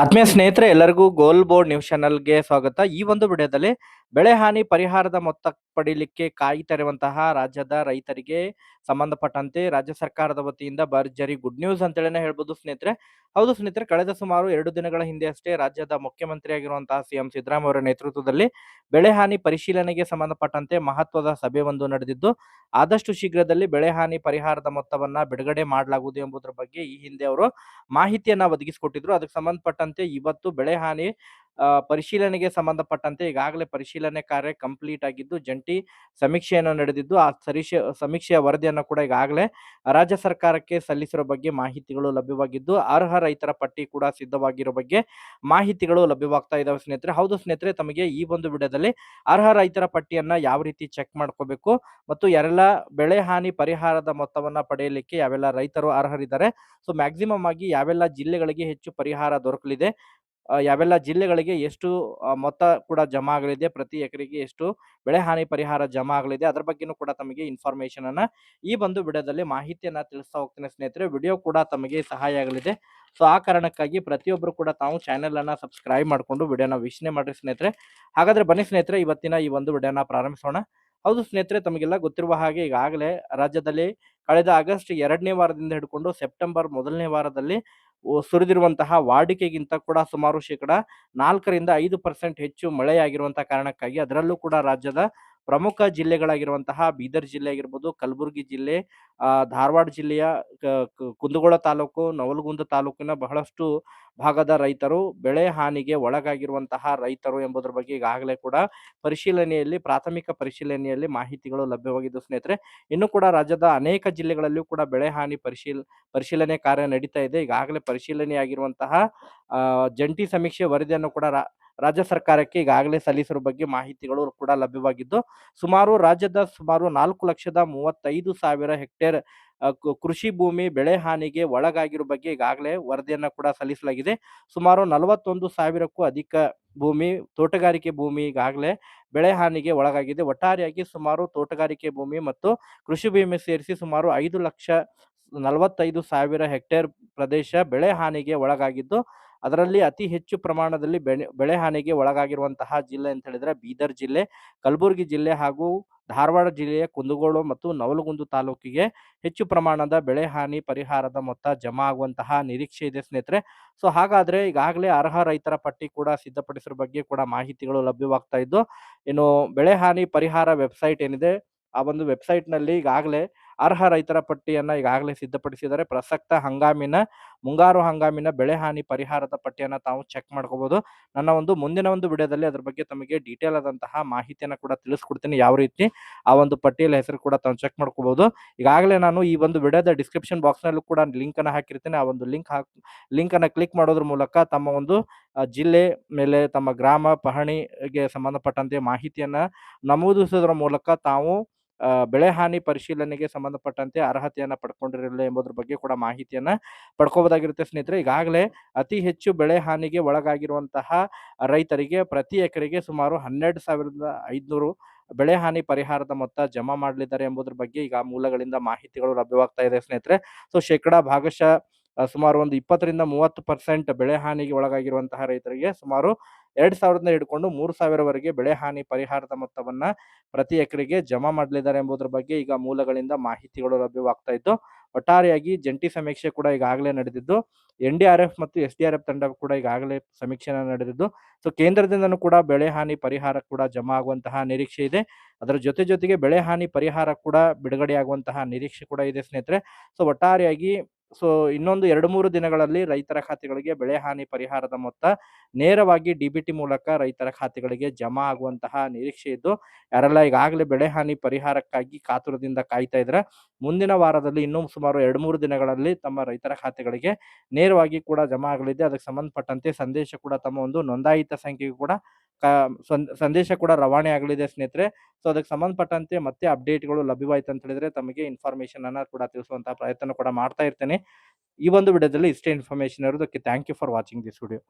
ಆತ್ಮೀಯ ಸ್ನೇಹಿತರೆ, ಎಲ್ಲರಿಗೂ ಗೋಲ್ ಬೋರ್ಡ್ ನ್ಯೂಸ್ ಚಾನಲ್ಗೆ ಸ್ವಾಗತ. ಈ ಒಂದು ವಿಡಿಯೋದಲ್ಲಿ ಬೆಳೆ ಹಾನಿ ಪರಿಹಾರದ ಮೊತ್ತ ಪಡೀಲಿಕ್ಕೆ ಕಾಯ್ತಿರುವಂತಹ ರಾಜ್ಯದ ರೈತರಿಗೆ ಸಂಬಂಧಪಟ್ಟಂತೆ ರಾಜ್ಯ ಸರ್ಕಾರದ ವತಿಯಿಂದ ಭರ್ಜರಿ ಗುಡ್ ನ್ಯೂಸ್ ಅಂತೇಳಿನೇ ಹೇಳ್ಬೋದು ಸ್ನೇಹಿತರೆ. ಹೌದು ಸ್ನೇಹಿತರೆ, ಕಳೆದ ಸುಮಾರು ಎರಡು ದಿನಗಳ ಹಿಂದೆ ಅಷ್ಟೇ ರಾಜ್ಯದ ಮುಖ್ಯಮಂತ್ರಿ ಆಗಿರುವಂತಹ ಸಿಎಂ ಸಿದ್ದರಾಮಯ್ಯ ಅವರ ನೇತೃತ್ವದಲ್ಲಿ ಬೆಳೆ ಹಾನಿ ಪರಿಶೀಲನೆಗೆ ಸಂಬಂಧಪಟ್ಟಂತೆ ಮಹತ್ವದ ಸಭೆ ಒಂದು ನಡೆದಿದ್ದು, ಆದಷ್ಟು ಶೀಘ್ರದಲ್ಲಿ ಬೆಳೆ ಹಾನಿ ಪರಿಹಾರದ ಮೊತ್ತವನ್ನ ಬಿಡುಗಡೆ ಮಾಡಲಾಗುವುದು ಎಂಬುದರ ಬಗ್ಗೆ ಈ ಹಿಂದೆ ಅವರು ಮಾಹಿತಿಯನ್ನ ಒದಗಿಸಿಕೊಟ್ಟಿದ್ರು. ಅದಕ್ಕೆ ಸಂಬಂಧಪಟ್ಟಂತೆ ಇವತ್ತು ಬೆಳೆ ಹಾನಿ ಆ, ಪರಿಶೀಲನೆಗೆ ಸಂಬಂಧಪಟ್ಟಂತೆ ಈಗಾಗಲೇ ಪರಿಶೀಲನೆ ಕಾರ್ಯ ಕಂಪ್ಲೀಟ್ ಆಗಿದ್ದು, ಜಂಟಿ ಸಮೀಕ್ಷೆಯನ್ನು ನಡೆದಿದ್ದು, ಆ ಸರೀಕ್ಷೆ ಸಮೀಕ್ಷೆಯ ವರದಿಯನ್ನು ಕೂಡ ಈಗಾಗಲೇ ರಾಜ್ಯ ಸರ್ಕಾರಕ್ಕೆ ಸಲ್ಲಿಸಿರೋ ಬಗ್ಗೆ ಮಾಹಿತಿಗಳು ಲಭ್ಯವಾಗಿದ್ದು, ಅರ್ಹ ರೈತರ ಪಟ್ಟಿ ಕೂಡ ಸಿದ್ಧವಾಗಿರೋ ಬಗ್ಗೆ ಮಾಹಿತಿಗಳು ಲಭ್ಯವಾಗ್ತಾ ಇದ್ದಾವೆ ಸ್ನೇಹಿತರೆ. ಹೌದು ಸ್ನೇಹಿತರೆ, ತಮಗೆ ಈ ಒಂದು ವಿಡಿಯೋದಲ್ಲಿ ಅರ್ಹ ರೈತರ ಪಟ್ಟಿಯನ್ನು ಯಾವ ರೀತಿ ಚೆಕ್ ಮಾಡ್ಕೋಬೇಕು ಮತ್ತು ಯಾರೆಲ್ಲ ಬೆಳೆ ಹಾನಿ ಪರಿಹಾರದ ಮೊತ್ತವನ್ನ ಪಡೆಯಲಿಕ್ಕೆ ಯಾವೆಲ್ಲ ರೈತರು ಅರ್ಹರಿದ್ದಾರೆ. ಸೊ ಮ್ಯಾಕ್ಸಿಮಮ್ ಆಗಿ ಯಾವೆಲ್ಲ ಜಿಲ್ಲೆಗಳಿಗೆ ಹೆಚ್ಚು ಪರಿಹಾರ ದೊರಕಲಿದೆ ಯಾವೆಲ್ಲ ಜಿಲ್ಲೆಗಳಿಗೆ ಎಷ್ಟು ಮೊತ್ತ ಕೂಡ ಜಮಾ ಆಗಲಿದೆ, ಪ್ರತಿ ಎಕರೆಗೆ ಎಷ್ಟು ಬೆಳೆ ಹಾನಿ ಪರಿಹಾರ ಜಮಾ ಆಗಲಿದೆ, ಅದ್ರ ಬಗ್ಗೆನೂ ಕೂಡ ತಮಗೆ ಇನ್ಫಾರ್ಮೇಶನ್ ಅನ್ನ ಈ ಒಂದು ವಿಡಿಯೋದಲ್ಲಿ ಮಾಹಿತಿಯನ್ನ ತಿಳಿಸ್ತಾ ಹೋಗ್ತೇನೆ ಸ್ನೇಹಿತರೆ. ವಿಡಿಯೋ ಕೂಡ ತಮಗೆ ಸಹಾಯ ಆಗಲಿದೆ. ಸೊ ಆ ಕಾರಣಕ್ಕಾಗಿ ಪ್ರತಿಯೊಬ್ಬರು ಕೂಡ ತಾವು ಚಾನೆಲ್ ಅನ್ನ ಸಬ್ಸ್ಕ್ರೈಬ್ ಮಾಡಿಕೊಂಡು ವಿಡಿಯೋನ ವೀಕ್ಷಣೆ ಮಾಡ್ರಿ ಸ್ನೇಹಿತರೆ. ಹಾಗಾದ್ರೆ ಬನ್ನಿ ಸ್ನೇಹಿತರೆ, ಇವತ್ತಿನ ಈ ಒಂದು ವಿಡಿಯೋನ ಪ್ರಾರಂಭಿಸೋಣ. ಹೌದು ಸ್ನೇಹಿತರೆ, ತಮಗೆಲ್ಲ ಗೊತ್ತಿರುವ ಹಾಗೆ ಈಗಾಗಲೇ ರಾಜ್ಯದಲ್ಲಿ ಕಳೆದ ಆಗಸ್ಟ್ ಎರಡನೇ ವಾರದಿಂದ ಹಿಡ್ಕೊಂಡು ಸೆಪ್ಟೆಂಬರ್ ಮೊದಲನೇ ವಾರದಲ್ಲಿ ಸುರಿದಿರುವಂತಹ ವಾಡಿಕೆಗಿಂತ ಕೂಡ ಸುಮಾರು ಶೇಕಡ ನಾಲ್ಕರಿಂದ ಐದು ಪರ್ಸೆಂಟ್ ಹೆಚ್ಚು ಮಳೆಯಾಗಿರುವಂತಹ ಕಾರಣಕ್ಕಾಗಿ ಅದರಲ್ಲೂ ಕೂಡ ರಾಜ್ಯದ ಪ್ರಮುಖ ಜಿಲ್ಲೆಗಳಾಗಿರುವಂತಹ ಬೀದರ್ ಜಿಲ್ಲೆ ಆಗಿರ್ಬೋದು, ಕಲಬುರಗಿ ಜಿಲ್ಲೆ ಧಾರವಾಡ ಜಿಲ್ಲೆಯ ಕುಂದಗೋಳ ತಾಲೂಕು, ನವಲಗುಂದ ತಾಲೂಕಿನ ಬಹಳಷ್ಟು ಭಾಗದ ರೈತರು ಬೆಳೆ ಹಾನಿಗೆ ಒಳಗಾಗಿರುವಂತಹ ರೈತರು ಎಂಬುದರ ಬಗ್ಗೆ ಈಗಾಗಲೇ ಕೂಡ ಪರಿಶೀಲನೆಯಲ್ಲಿ, ಪ್ರಾಥಮಿಕ ಪರಿಶೀಲನೆಯಲ್ಲಿ ಮಾಹಿತಿಗಳು ಲಭ್ಯವಾಗಿದ್ದು ಸ್ನೇಹಿತರೆ, ಇನ್ನು ಕೂಡ ರಾಜ್ಯದ ಅನೇಕ ಜಿಲ್ಲೆಗಳಲ್ಲಿಯೂ ಕೂಡ ಬೆಳೆ ಹಾನಿ ಪರಿಶೀಲ, ಪರಿಶೀಲನೆ ಕಾರ್ಯ ನಡೀತಾ ಇದೆ. ಈಗಾಗಲೇ ಪರಿಶೀಲನೆಯಾಗಿರುವಂತಹ ಜಂಟಿ ಸಮೀಕ್ಷೆ ವರದಿಯನ್ನು ಕೂಡ ರಾಜ್ಯ ಸರ್ಕಾರಕ್ಕೆ ಈಗಾಗಲೇ ಸಲ್ಲಿಸಿರುವ ಬಗ್ಗೆ ಮಾಹಿತಿಗಳು ಕೂಡ ಲಭ್ಯವಾಗಿದ್ದು, ಸುಮಾರು ರಾಜ್ಯದ ಸುಮಾರು ನಾಲ್ಕು ಲಕ್ಷದ ಮೂವತ್ತೈದು ಸಾವಿರ ಹೆಕ್ಟೇರ್ ಕೃಷಿ ಭೂಮಿ ಬೆಳೆ ಹಾನಿಗೆ ಒಳಗಾಗಿರೋ ಬಗ್ಗೆ ಈಗಾಗಲೇ ವರದಿಯನ್ನು ಕೂಡ ಸಲ್ಲಿಸಲಾಗಿದೆ. ಸುಮಾರು ನಲವತ್ತೊಂದು ಸಾವಿರಕ್ಕೂ ಅಧಿಕ ಭೂಮಿ, ತೋಟಗಾರಿಕೆ ಭೂಮಿ ಈಗಾಗಲೇ ಬೆಳೆ ಹಾನಿಗೆ ಒಳಗಾಗಿದೆ. ಒಟ್ಟಾರೆಯಾಗಿ ಸುಮಾರು ತೋಟಗಾರಿಕೆ ಭೂಮಿ ಮತ್ತು ಕೃಷಿ ಭೂಮಿ ಸೇರಿಸಿ ಸುಮಾರು ಐದು ಲಕ್ಷ ನಲವತ್ತೈದು ಸಾವಿರ ಹೆಕ್ಟೇರ್ ಪ್ರದೇಶ ಬೆಳೆ ಹಾನಿಗೆ ಒಳಗಾಗಿದ್ದು ಅದರಲ್ಲಿ ಅತಿ ಹೆಚ್ಚು ಪ್ರಮಾಣದಲ್ಲಿ ಬೆಳೆ ಬೆಳೆ ಹಾನಿಗೆ ಒಳಗಾಗಿರುವಂತಹ ಜಿಲ್ಲೆ ಅಂತ ಹೇಳಿದ್ರೆ ಬೀದರ್ ಜಿಲ್ಲೆ, ಕಲಬುರಗಿ ಜಿಲ್ಲೆ ಹಾಗೂ ಧಾರವಾಡ ಜಿಲ್ಲೆಯ ಕುಂದಗೋಳ ಮತ್ತು ನವಲಗುಂದು ತಾಲೂಕಿಗೆ ಹೆಚ್ಚು ಪ್ರಮಾಣದ ಬೆಳೆ ಹಾನಿ ಪರಿಹಾರದ ಮೊತ್ತ ಜಮಾ ಆಗುವಂತಹ ನಿರೀಕ್ಷೆ ಇದೆ ಸ್ನೇಹಿತರೆ. ಸೊ, ಹಾಗಾದ್ರೆ ಈಗಾಗಲೇ ಅರ್ಹ ರೈತರ ಪಟ್ಟಿ ಕೂಡ ಸಿದ್ಧಪಡಿಸಿರೋ ಬಗ್ಗೆ ಕೂಡ ಮಾಹಿತಿಗಳು ಲಭ್ಯವಾಗ್ತಾ ಇದ್ದು, ಇನ್ನು ಬೆಳೆ ಹಾನಿ ಪರಿಹಾರ ವೆಬ್ಸೈಟ್ ಏನಿದೆ, ಆ ಒಂದು ವೆಬ್ಸೈಟ್ನಲ್ಲಿ ಈಗಾಗಲೇ ಅರ್ಹ ರೈತರ ಪಟ್ಟಿಯನ್ನ ಈಗಾಗಲೇ ಸಿದ್ಧಪಡಿಸಿದರೆ ಪ್ರಸಕ್ತ ಹಂಗಾಮಿನ, ಮುಂಗಾರು ಹಂಗಾಮಿನ ಬೆಳೆ ಹಾನಿ ಪರಿಹಾರದ ಪಟ್ಟಿಯನ್ನ ತಾವು ಚೆಕ್ ಮಾಡ್ಕೋಬಹುದು ನನ್ನ ಒಂದು ಮುಂದಿನ ಒಂದು ವಿಡಿಯೋದಲ್ಲಿ ಅದ್ರ ಬಗ್ಗೆ ತಮಗೆ ಡೀಟೇಲ್ ಆದಂತಹ ಮಾಹಿತಿಯನ್ನ ಕೂಡ ತಿಳಿಸ್ಕೊಡ್ತೀನಿ ಯಾವ ರೀತಿ ಆ ಒಂದು ಪಟ್ಟಿಯಲ್ಲಿ ಹೆಸರು ಕೂಡ ತಾವು ಚೆಕ್ ಮಾಡ್ಕೋಬಹುದು ಈಗಾಗಲೇ ನಾನು ಈ ಒಂದು ವಿಡಿಯೋದ ಡಿಸ್ಕ್ರಿಪ್ಷನ್ ಬಾಕ್ಸ್ ನಲ್ಲೂ ಕೂಡ ಲಿಂಕ್ ಅನ್ನ ಹಾಕಿರ್ತೀನಿ. ಆ ಒಂದು ಲಿಂಕ್ ಹಾಕ್ ಲಿಂಕ್ ಅನ್ನ ಕ್ಲಿಕ್ ಮಾಡೋದ್ರ ಮೂಲಕ ತಮ್ಮ ಒಂದು ಜಿಲ್ಲೆ ಮೇಲೆ ತಮ್ಮ ಗ್ರಾಮ, ಪಹಣಿಗೆ ಸಂಬಂಧಪಟ್ಟಂತೆ ಮಾಹಿತಿಯನ್ನ ನಮೂದಿಸೋದ್ರ ಮೂಲಕ ತಾವು ಬೆಳೆ ಹಾನಿ ಪರಿಶೀಲನೆಗೆ ಸಂಬಂಧಪಟ್ಟಂತೆ ಅರ್ಹತೆಯನ್ನು ಪಡ್ಕೊಂಡಿರಲಿಲ್ಲ ಎಂಬುದ್ರ ಬಗ್ಗೆ ಕೂಡ ಮಾಹಿತಿಯನ್ನ ಪಡ್ಕೋಬೋದಾಗಿರುತ್ತೆ ಸ್ನೇಹಿತರೆ. ಈಗಾಗಲೇ ಅತಿ ಹೆಚ್ಚು ಬೆಳೆ ಹಾನಿಗೆ ಒಳಗಾಗಿರುವಂತಹ ರೈತರಿಗೆ ಪ್ರತಿ ಎಕರೆಗೆ ಸುಮಾರು ಹನ್ನೆರಡು ಸಾವಿರದ ಐದುನೂರು ಬೆಳೆ ಹಾನಿ ಪರಿಹಾರದ ಮೊತ್ತ ಜಮಾ ಮಾಡಲಿದ್ದಾರೆ ಎಂಬುದ್ರ ಬಗ್ಗೆ ಈಗ ಮೂಲಗಳಿಂದ ಮಾಹಿತಿಗಳು ಲಭ್ಯವಾಗ್ತಾ ಇದೆ ಸ್ನೇಹಿತರೆ. ಸೊ, ಶೇಕಡ ಭಾಗಶಃ ಸುಮಾರು ಒಂದು ಇಪ್ಪತ್ತರಿಂದ ಮೂವತ್ತು ಪರ್ಸೆಂಟ್ ಬೆಳೆ ಹಾನಿಗೆ ಒಳಗಾಗಿರುವಂತಹ ರೈತರಿಗೆ ಸುಮಾರು ಎರಡ್ ಸಾವಿರದಿಂದ ಹಿಡ್ಕೊಂಡು ಮೂರು ಸಾವಿರವರೆಗೆ ಬೆಳೆ ಹಾನಿ ಪರಿಹಾರದ ಮೊತ್ತವನ್ನ ಪ್ರತಿ ಎಕರೆಗೆ ಜಮಾ ಮಾಡಲಿದ್ದಾರೆ ಎಂಬುದರ ಬಗ್ಗೆ ಈಗ ಮೂಲಗಳಿಂದ ಮಾಹಿತಿಗಳು ಲಭ್ಯವಾಗ್ತಾ ಇತ್ತು ಒಟ್ಟಾರೆಯಾಗಿ ಜಂಟಿ ಸಮೀಕ್ಷೆ ಕೂಡ ಈಗಾಗಲೇ ನಡೆದಿದ್ದು, ಎನ್ ಡಿ ಆರ್ ಎಫ್ ಮತ್ತು ಎಸ್ ಡಿ ಆರ್ ಎಫ್ ತಂಡ ಕೂಡ ಈಗಾಗಲೇ ಸಮೀಕ್ಷೆನ ನಡೆದಿದ್ದು, ಸೊ ಕೇಂದ್ರದಿಂದನೂ ಕೂಡ ಬೆಳೆ ಹಾನಿ ಪರಿಹಾರ ಕೂಡ ಜಮಾ ಆಗುವಂತಹ ನಿರೀಕ್ಷೆ ಇದೆ. ಅದರ ಜೊತೆ ಜೊತೆಗೆ ಬೆಳೆ ಹಾನಿ ಪರಿಹಾರ ಕೂಡ ಬಿಡುಗಡೆಯಾಗುವಂತಹ ನಿರೀಕ್ಷೆ ಕೂಡ ಇದೆ ಸ್ನೇಹಿತರೆ. ಸೊ ಒಟ್ಟಾರೆಯಾಗಿ ಸೊ, ಇನ್ನೊಂದು ಎರಡು ಮೂರು ದಿನಗಳಲ್ಲಿ ರೈತರ ಖಾತೆಗಳಿಗೆ ಬೆಳೆ ಹಾನಿ ಪರಿಹಾರದ ಮೊತ್ತ ನೇರವಾಗಿ ಡಿ ಬಿ ಟಿ ಮೂಲಕ ರೈತರ ಖಾತೆಗಳಿಗೆ ಜಮಾ ಆಗುವಂತಹ ನಿರೀಕ್ಷೆ ಇದ್ದು, ಯಾರೆಲ್ಲ ಈಗಾಗಲೇ ಬೆಳೆ ಹಾನಿ ಪರಿಹಾರಕ್ಕಾಗಿ ಕಾತುರದಿಂದ ಕಾಯ್ತಾ ಇದ್ರೆ, ಮುಂದಿನ ವಾರದಲ್ಲಿ ಇನ್ನೂ ಸುಮಾರು ಎರಡು ಮೂರು ದಿನಗಳಲ್ಲಿ ತಮ್ಮ ರೈತರ ಖಾತೆಗಳಿಗೆ ನೇರವಾಗಿ ಕೂಡ ಜಮಾ ಆಗಲಿದೆ. ಅದಕ್ಕೆ ಸಂಬಂಧಪಟ್ಟಂತೆ ಸಂದೇಶ ಕೂಡ ತಮ್ಮ ಒಂದು ನೋಂದಾಯಿತ ಸಂಖ್ಯೆಗೂ ಕೂಡ ಸಂದೇಶ ಕೂಡ ರವಾನೆ ಆಗಲಿದೆ ಸ್ನೇಹಿತರೆ. ಸೊ, ಅದಕ್ಕೆ ಸಂಬಂಧಪಟ್ಟಂತೆ ಮತ್ತೆ ಅಪ್ಡೇಟ್ಗಳು ಲಭ್ಯವಾಯ್ತು ಅಂತ ಹೇಳಿದ್ರೆ ತಮಗೆ ಇನ್ಫಾರ್ಮೇಶನ್ ಅನ್ನ ಕೂಡ ತಿಳಿಸುವಂತಹ ಪ್ರಯತ್ನ ಕೂಡ ಮಾಡ್ತಾ ಇರ್ತೇನೆ. ಈ ಒಂದು ವಿಡಿಯೋದಲ್ಲಿ ಇಷ್ಟೇ ಇನ್ಫಾರ್ಮೇಶನ್ ಇರೋದಕ್ಕೆ thank you for watching this video